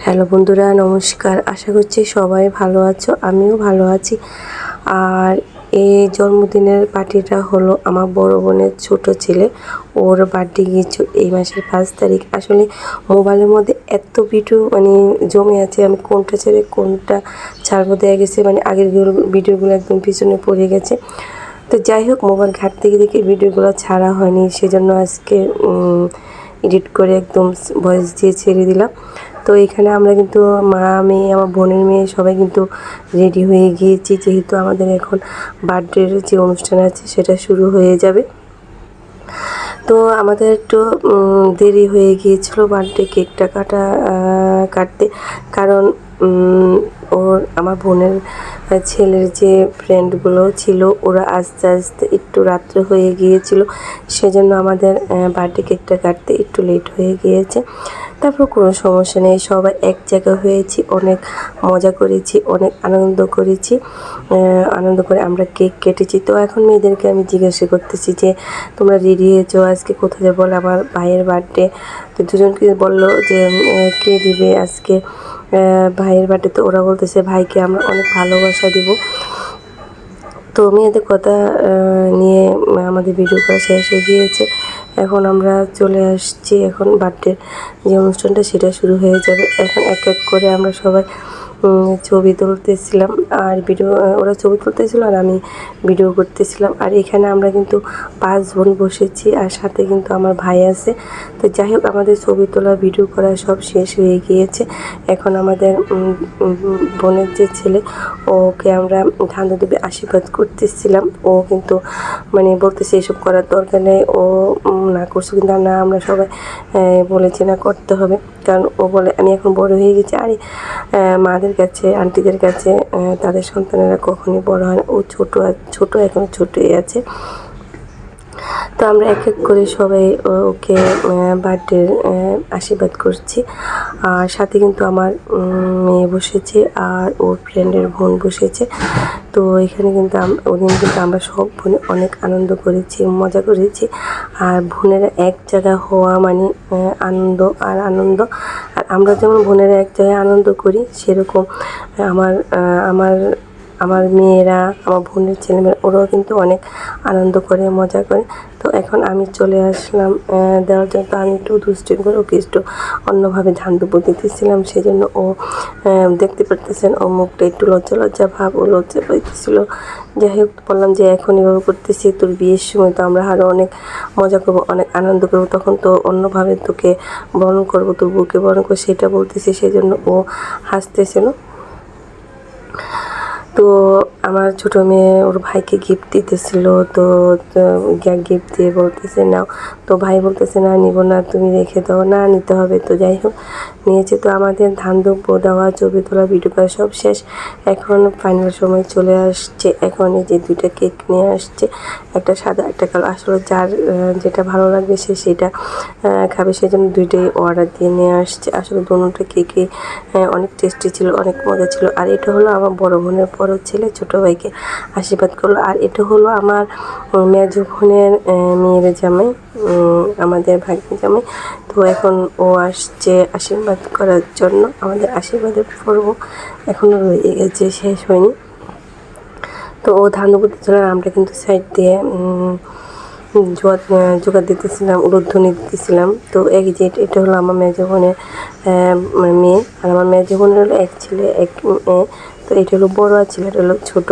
Hello বন্ধুরা, নমস্কার। আশা করছি সবাই ভালো আছো, আমিও ভালো আছি। আর এই জন্মদিনের পার্টিটা হলো আমার বড় বোনের ছোট ছেলে। ওর বার্থডে গিয়েছিল এই মাসের পাঁচ তারিখ। আসলে মোবাইলের মধ্যে এত ভিডিও মানে জমে আছে, আমি কোনটা ছেড়ে কোনটা ছাড়বো দেয়া গেছে মানে আগের ভিডিওগুলো একদম পিছনে পড়ে গেছে। তো যাই হোক, মোবাইল ঘাট থেকে দেখে ভিডিওগুলো ছাড়া হয়নি, সেজন্য আজকে এডিট করে একদম ভয়েস দিয়ে ছেড়ে দিলাম। তো এখানে আমরা কিন্তু মা, মেয়ে, আমার বোনের মেয়ে সবাই কিন্তু রেডি হয়ে গিয়েছি। যেহেতু আমাদের এখন বার্থডের যে অনুষ্ঠান আছে, সেটা শুরু হয়ে যাবে। তো আমাদের একটু দেরি হয়ে গিয়েছিল বার্থডে কেকটা কাটা কাটতে। কারণ ওর, আমার বোনের ছেলের যে ফ্রেন্ডগুলো ছিল, ওরা আস্তে আস্তে একটু রাত্রে হয়ে গিয়েছিল। সেজন্য আমাদের বার্থডে কেকটা কাটতে একটু লেট হয়ে গিয়েছে। তারপর কোনো সমস্যা নেই, সবাই এক জায়গা হয়েছি, অনেক মজা করেছি, অনেক আনন্দ করেছি আনন্দ করে আমরা কেক কেটেছি। তো এখন মেয়েদেরকে আমি জিজ্ঞাসা করতেছি যে, তোমরা রেডি হয়েছো আজকে? কোথায় যাব? বলে আমার ভাইয়ের বার্থডে তো দুজনকে বলল যে কে দিবে আজকে? ভাইয়ের বার্থডে তো ওরা বলতেছে, ভাইকে আমরা অনেক ভালোবাসা দিব। তো মেয়েদের কথা নিয়ে আমাদের ভিডিও করা শেষ হয়ে গিয়েছে। এখন আমরা চলে আসছি, এখন বার্থডে যে অনুষ্ঠানটা, সেটা শুরু হয়ে যাবে। এখন এক এক করে আমরা সবাই ছবি তুলতেছিলাম আর ভিডিও ওরা ছবি তুলতেছিল আর আমি ভিডিও করতেছিলাম। আর এখানে আমরা কিন্তু পাঁচ বোন বসেছি আর সাথে কিন্তু আমার ভাই আছে। তো যাই হোক আমাদের ছবি তোলা ভিডিও করা সব শেষ হয়ে গিয়েছে। এখন আমাদের বোনের যে ছেলে ওকে আমরা ঠান্ডা দেবে আশীর্বাদ করতেছিলাম। ও কিন্তু মানে বলতেছে এসব করার দরকার নেই। ও না করছে কিন্তু না আমরা সবাই বলেছি না করতে হবে। কারণ ও বলে আমি এখন বড় হয়ে গেছি। আরে আহ, মাদের কাছে আন্টিদের কাছে তাদের সন্তানেরা কখনই বড় হয় ও ছোট ছোট, এখন ছোটই আছে। তো আমরা এক এক করে সবাই ওকে বার্থডে আশীর্বাদ করছি। আর সাথে কিন্তু আমার মেয়ে বসেছে আর ওর ফ্রেন্ডের বোন বসেছে। তো এখানে কিন্তু ওদিন কিন্তু আমরা সব বোনে অনেক আনন্দ করেছি, মজা করেছি। আর বোনেরা এক জায়গা হওয়া মানে আনন্দ আর আনন্দ। আমরা যেমন বোনেরা এক জায়গায় আনন্দ করি সেরকম আমার আমার আমার মেয়েরা, আমার বোনের ছেলেমেয়েরা, ওরাও কিন্তু অনেক আনন্দ করে, মজা করে। তো এখন আমি চলে আসলাম দেওয়ার জন্য। তো আমি একটু দুষ্টিম করে ওকে একটু অন্যভাবে ধান দুপুর দিতেছিলাম। সেই জন্য ও দেখতে পারতেছেন, ও মুখটা একটু লজ্জা লজ্জা ভাব, ও লজ্জা পাইতেছিল। যাই হোক, বললাম যে এখন এভাবে করতেছি, তোর বিয়ের সময় তো আমরা আরও অনেক মজা করব, অনেক আনন্দ করব। তখন তো অন্যভাবে তোকে বরণ করব, তোর বুকে বরণ করব, সেটা বলতেছি। সেই জন্য ও হাসতেছিল। তো আমার ছোট মেয়ে ওর ভাইকে গিফট দিতেছিল, তো গিফট দিয়ে বলতেছে, নাও। তো ভাই বলতেছে, না, নিব না, তুমি রেখে দাও। না, নিতে হবে। তো যাই হোক, নিয়েছে। তো আমাদের ধান দ্রব্য দেওয়া, ছবি তোলা ভিডিও করা সব শেষ। এখন ফাইনাল সময় চলে আসছে। এখন এই যে দুইটা কেক নিয়ে আসছে, একটা সাদা, একটা কালো। আসলে যার যেটা ভালো লাগবে সে সেটা খাবে। সেই জন্য দুইটাই অর্ডার দিয়ে নিয়ে আসছে। আসলে দুটোটা কেকে অনেক টেস্টি ছিল, অনেক মজা ছিল। আর এটা হলো আমার বড় বোনের বড় ছেলে, ছোট ভাইকে আশীর্বাদ করল। আর এটা হলো আমার মেজো বোনের মেয়ের জামাই আমাদের ভাগ্নি জামাই। তো এখন ও আসছে আশীর্বাদ করার জন্য। আমাদের আশীর্বাদের পর্ব এখনও রয়ে গেছে, শেষ হয়নি। তো ও ধান করতে চলে আমরা কিন্তু সাইড দিয়ে জোয়ার জোগাড় দিতেছিলাম উলুধ্বনি দিতেছিলাম তো এক যে এটা হলো আমার মেজো বোনের মেয়ে। আর আমার মেজো বোনের হলো এক ছেলে, এক তো এটা হলো বড় আর ছেলেটা হলো ছোট।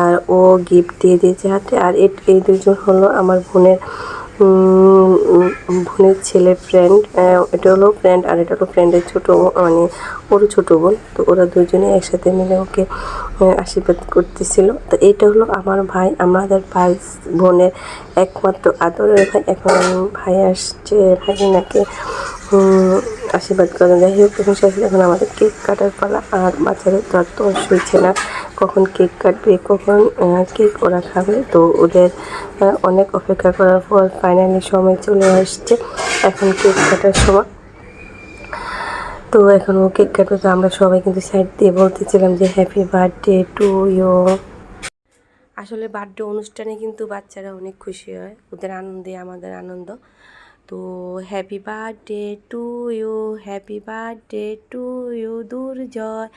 আর ও গিফট দিয়ে দিয়েছে হাতে। আর এই দুজন হলো আমার বোনের বোনের ছেলে ফ্রেন্ড এটা হলো ফ্রেন্ড আর এটা হলো ফ্রেন্ডের ছোটো মানে ওর ছোটো বোন। তো ওরা দুজনে একসাথে মিলে ওকে আশীর্বাদ করতেছিল। তো এটা হলো আমার ভাই, আমাদের ভাই বোনের একমাত্র আদরের ভাই। এখন ভাই আসছে, ভাই নাকি আশীর্বাদ করে। যাই হোক, এখন শেষ এখন আমাদের কেক কাটার পালা। আর বাচ্চাদের তো আর তো শুইছে না। কখন কেক কাটবে, কখন কেক ওরা খাবে, তো ওদের অনেক অপেক্ষা করার পর ফাইনালি সময় চলে আসছে। এখন কেক কাটার সময়। তো এখন ও কেক কাটবে, তো আমরা সবাই কিন্তু সাইড দিয়ে বলতেছিলাম যে হ্যাপি বার্থডে টু ইউ আসলে বার্থডে অনুষ্ঠানে কিন্তু বাচ্চারা অনেক খুশি হয়। ওদের আনন্দে, আমাদের আনন্দ। তো happy birthday to you happy birthday to you Durjoy.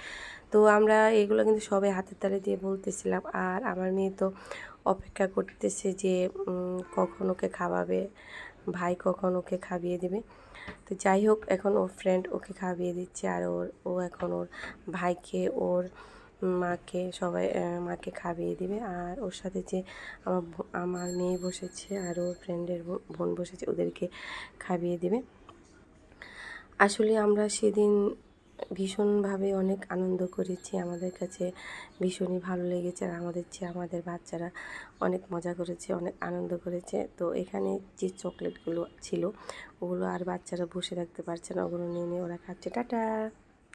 তো আমরা এগুলো কিন্তু সবাই হাতের তালে দিয়ে বলতেছিলাম। আর আমার মেয়ে তো অপেক্ষা করতেছে যে কখন ওকে খাওয়াবে, ভাই কখন ওকে খাইয়ে দেবে। তো যাই হোক, এখন ওর ফ্রেন্ড ওকে খাইয়ে দিচ্ছে আর ওর, ও এখন ওর ভাইকে, ওর মাকে, সবাই মাকে খাইয়ে দিবে। আর ওর সাথে যে আমার আমার মেয়ে বসেছে আর ওর ফ্রেন্ডের বোন বসেছে, ওদেরকে খাইয়ে দেবে। আসলে আমরা সেদিন ভীষণভাবে অনেক আনন্দ করেছি। আমাদের কাছে ভীষণই ভালো লেগেছে আর আমাদের চেয়ে আমাদের বাচ্চারা অনেক মজা করেছে, অনেক আনন্দ করেছে। তো এখানে যে চকলেটগুলো ছিল, ওগুলো আর বাচ্চারা বসে থাকতে পারছে না, ওগুলো নিয়ে নিয়ে ওরা খাচ্ছে। টাটা!